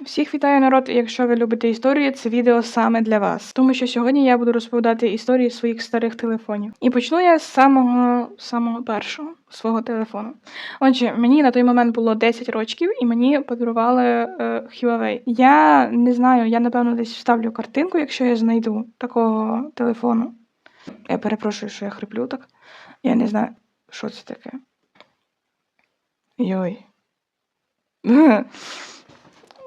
Всіх вітаю народ! Якщо ви любите історії, це відео саме для вас. Тому що сьогодні я буду розповідати історії своїх старих телефонів. І почну я з самого самого першого свого телефону. Отже, мені на той момент було 10 років, і мені подарували е, Huawei. Я не знаю, я напевно десь вставлю картинку, якщо я знайду такого телефону. Я перепрошую, що я хриплю так. Я не знаю, що це таке. Йой.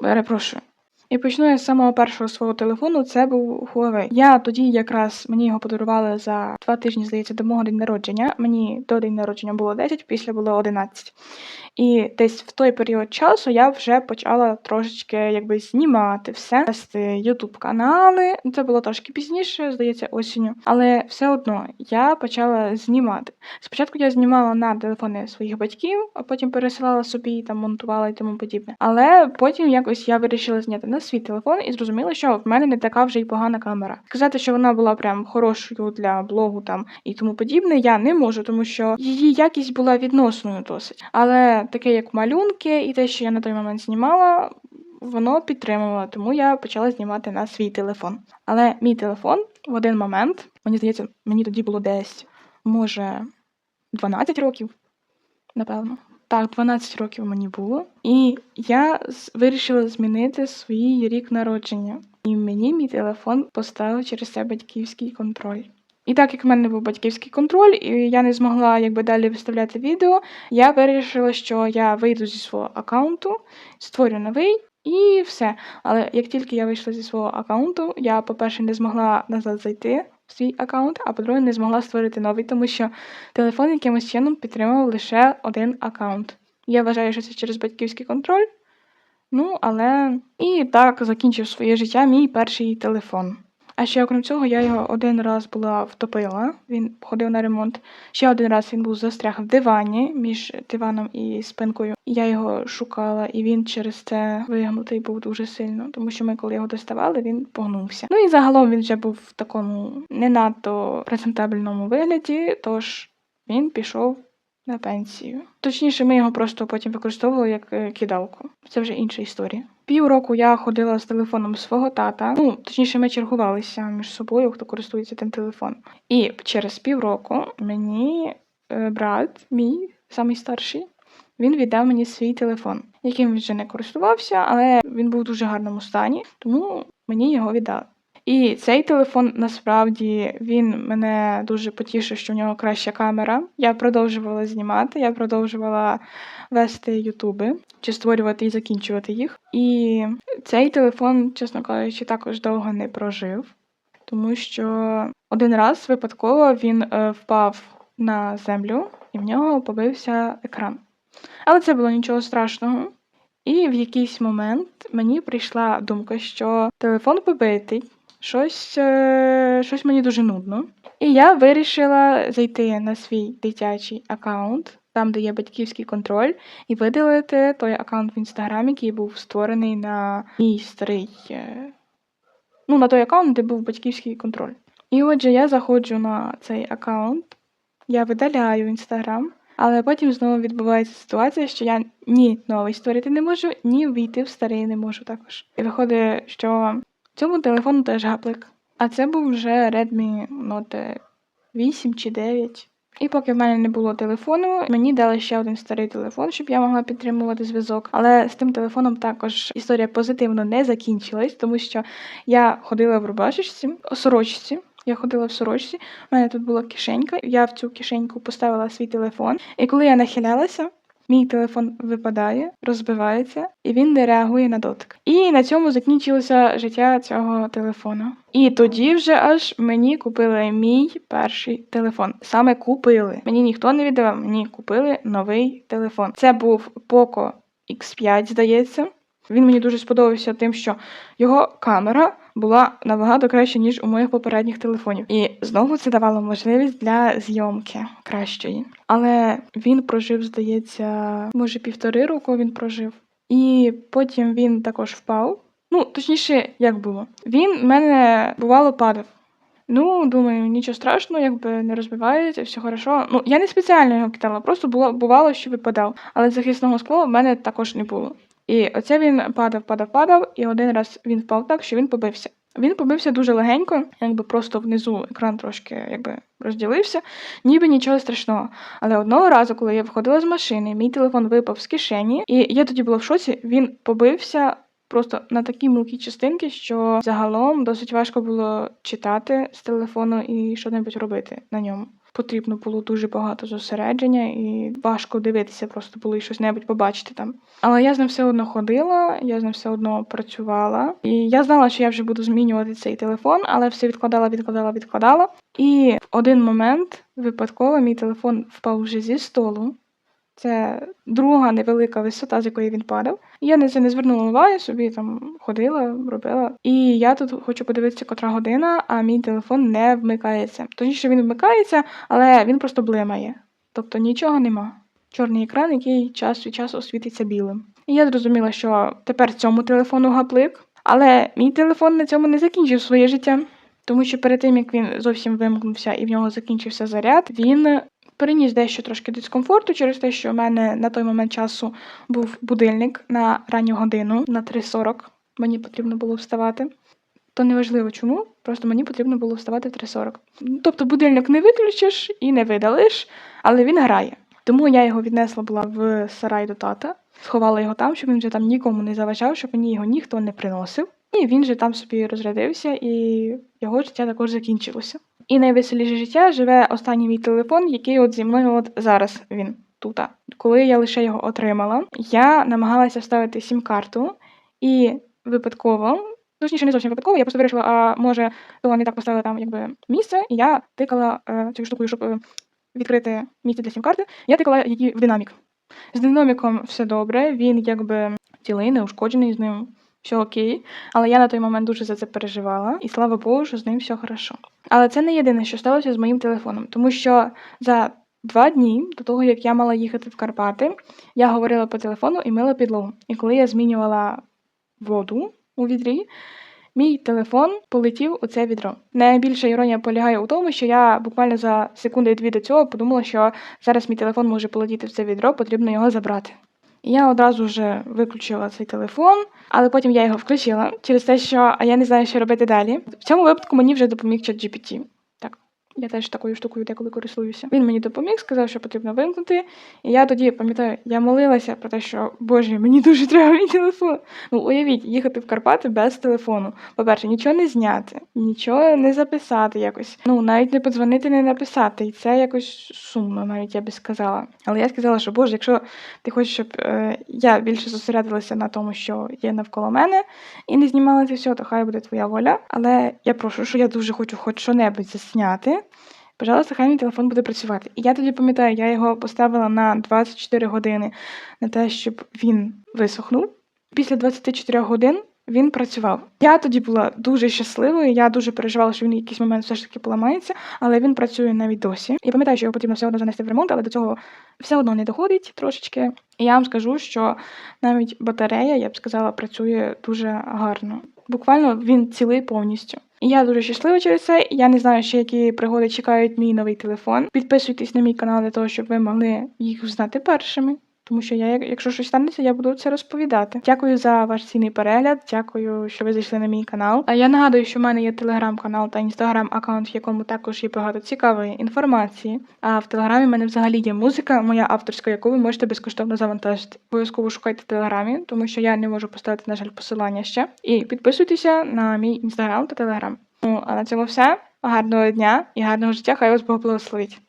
Перепрошую. І почну я з самого першого свого телефону, це був Huawei. Я тоді якраз мені його подарували за два тижні, здається, до мого день народження. Мені до день народження було 10, після було 11. І десь в той період часу я вже почала трошечки якби знімати все, вести ютуб канали. Це було трошки пізніше, здається, осінню. Але все одно я почала знімати. Спочатку я знімала на телефони своїх батьків, а потім пересилала собі там монтувала і тому подібне. Але потім якось я вирішила зняти на свій телефон і зрозуміла, що в мене не така вже й погана камера. Сказати, що вона була прям хорошою для блогу там і тому подібне, я не можу, тому що її якість була відносною досить. Але таке, як малюнки, і те, що я на той момент знімала. Воно підтримувало, тому я почала знімати на свій телефон. Але мій телефон в один момент, мені здається, мені тоді було десь, може, 12 років, напевно. Так, 12 років мені було. І я вирішила змінити свій рік народження. І мені мій телефон поставив через це батьківський контроль. І так як в мене був батьківський контроль, і я не змогла якби далі виставляти відео, я вирішила, що я вийду зі свого аккаунту, створю новий і все. Але як тільки я вийшла зі свого аккаунту, я, по-перше, не змогла назад зайти в свій аккаунт, а по-друге, не змогла створити новий, тому що телефон якимось чином підтримував лише один аккаунт. Я вважаю, що це через батьківський контроль. Ну, але і так закінчив своє життя мій перший телефон. А ще окрім цього, я його один раз була втопила. Він ходив на ремонт. Ще один раз він був застряг в дивані між диваном і спинкою. Я його шукала, і він через це вигнутий був дуже сильно, тому що ми, коли його доставали, він погнувся. Ну і загалом він вже був в такому не надто презентабельному вигляді, тож він пішов на пенсію. Точніше, ми його просто потім використовували як е, кидалку. Це вже інша історія. Півроку я ходила з телефоном свого тата. Ну, точніше, ми чергувалися між собою, хто користується тим телефоном. І через півроку мені е, брат, мій самий старший, він віддав мені свій телефон, яким він вже не користувався, але він був в дуже гарному стані, тому мені його віддали. І цей телефон насправді він мене дуже потішив, що в нього краща камера. Я продовжувала знімати, я продовжувала вести ютуби чи створювати і закінчувати їх. І цей телефон, чесно кажучи, також довго не прожив, тому що один раз випадково він е, впав на землю і в нього побився екран. Але це було нічого страшного. І в якийсь момент мені прийшла думка, що телефон побитий, щось, е, щось мені дуже нудно. І я вирішила зайти на свій дитячий аккаунт, там, де є батьківський контроль, і видалити той аккаунт в інстаграмі, який був створений на мій старий. е, Ну, на той аккаунт, де був батьківський контроль. І отже, я заходжу на цей аккаунт, я видаляю інстаграм, але потім знову відбувається ситуація, що я ні новий створити не можу, ні війти в старий не можу також. І виходить, що цьому телефону теж гаплик. А це був вже Redmi Note 8 чи 9. І поки в мене не було телефону, мені дали ще один старий телефон, щоб я могла підтримувати зв'язок. Але з тим телефоном також історія позитивно не закінчилась, тому що я ходила в рубашечці, сорочці. Я ходила в сорочці, у мене тут була кишенька, я в цю кишеньку поставила свій телефон. І коли я нахилялася, мій телефон випадає, розбивається, і він не реагує на дотик. І на цьому закінчилося життя цього телефона. І тоді вже аж мені купили мій перший телефон. Саме купили. Мені ніхто не віддавав, мені купили новий телефон. Це був Poco X5, здається. Він мені дуже сподобався тим, що його камера була набагато краще, ніж у моїх попередніх телефонів. І знову це давало можливість для зйомки кращої. Але він прожив, здається, може півтори року він прожив. І потім він також впав. Ну, точніше, як було. Він в мене бувало падав. Ну, думаю, нічого страшного, якби не розбивається, все хорошо. Ну, я не спеціально його кидала, просто було, бувало, що випадав. Але захисного скла в мене також не було. І оце він падав, падав, падав, і один раз він впав так, що він побився. Він побився дуже легенько, якби просто внизу екран трошки якби розділився, ніби нічого страшного. Але одного разу, коли я виходила з машини, мій телефон випав з кишені, і я тоді була в шоці, він побився просто на такі мілкі частинки, що загалом досить важко було читати з телефону і що-небудь робити на ньому. Потрібно було дуже багато зосередження і важко дивитися, просто було і щось небудь побачити там. Але я з ним все одно ходила, я з ним все одно працювала. І я знала, що я вже буду змінювати цей телефон, але все відкладала, відкладала, відкладала. І в один момент випадково мій телефон впав вже зі столу. Це друга невелика висота, з якої він падав. Я на це не звернула уваги, собі там ходила, робила. І я тут хочу подивитися, котра година, а мій телефон не вмикається. Точніше, він вмикається, але він просто блимає. Тобто нічого нема. Чорний екран, який час від часу світиться білим. І я зрозуміла, що тепер цьому телефону гаплик, але мій телефон на цьому не закінчив своє життя. Тому що перед тим, як він зовсім вимкнувся і в нього закінчився заряд, він переніс дещо трошки дискомфорту через те, що в мене на той момент часу був будильник на ранню годину на 3.40. Мені потрібно було вставати. То неважливо чому, просто мені потрібно було вставати в 3.40. Тобто будильник не виключиш і не видалиш, але він грає. Тому я його віднесла була в сарай до тата, сховала його там, щоб він вже там нікому не заважав, щоб мені його ніхто не приносив. І він же там собі розрядився, і його життя також закінчилося. І найвеселіше життя живе останній мій телефон, який от зі мною от зараз він тут. Коли я лише його отримала, я намагалася вставити сім-карту, і випадково, точніше, не зовсім випадково, я просто вирішила, а може, то не так поставили там якби місце, і я тикала е, цією штукою, щоб е, відкрити місце для сім-карти, я тикала її в динамік. З динаміком все добре, він якби цілий, неушкоджений, з ним все окей. Але я на той момент дуже за це переживала, і слава Богу, що з ним все хорошо. Але це не єдине, що сталося з моїм телефоном, тому що за два дні до того, як я мала їхати в Карпати, я говорила по телефону і мила підлогу. І коли я змінювала воду у відрі, мій телефон полетів у це відро. Найбільша іронія полягає у тому, що я буквально за секунди-дві до цього подумала, що зараз мій телефон може полетіти в це відро, потрібно його забрати. Я одразу вже виключила цей телефон, але потім я його включила через те, що я не знаю, що робити далі. В цьому випадку мені вже допоміг ChatGPT. Я теж такою штукою деколи користуюся. Він мені допоміг, сказав, що потрібно вимкнути. І я тоді пам'ятаю, я молилася про те, що Боже, мені дуже треба мій телефон. Ну, уявіть, їхати в Карпати без телефону. По-перше, нічого не зняти, нічого не записати якось. Ну, навіть не подзвонити, не написати. І це якось сумно, навіть я би сказала. Але я сказала, що Боже, якщо ти хочеш, щоб е, я більше зосередилася на тому, що є навколо мене, і не знімала це все, то хай буде твоя воля. Але я прошу, що я дуже хочу хоч що-небудь засняти. Пожалуйста, хай мій телефон буде працювати. І я тоді пам'ятаю, я його поставила на 24 години на те, щоб він висохнув. Після 24 годин він працював. Я тоді була дуже щасливою. Я дуже переживала, що він в якийсь момент все ж таки поламається, але він працює навіть досі. Я пам'ятаю, що його потрібно все одно занести в ремонт, але до цього все одно не доходить трошечки. І я вам скажу, що навіть батарея, я б сказала, працює дуже гарно. Буквально він цілий повністю. І я дуже щаслива через це. Я не знаю, ще які пригоди чекають мій новий телефон. Підписуйтесь на мій канал для того, щоб ви могли їх знати першими. Тому що я, як- якщо щось станеться, я буду це розповідати. Дякую за ваш цінний перегляд. Дякую, що ви зайшли на мій канал. А я нагадую, що в мене є телеграм-канал та інстаграм-аккаунт, в якому також є багато цікавої інформації. А в телеграмі в мене взагалі є музика, моя авторська, яку ви можете безкоштовно завантажити. Обов'язково шукайте в телеграмі, тому що я не можу поставити, на жаль, посилання ще. І підписуйтеся на мій інстаграм та телеграм. Ну а на цьому все. Гарного дня і гарного життя. Хай вас Бог благословить.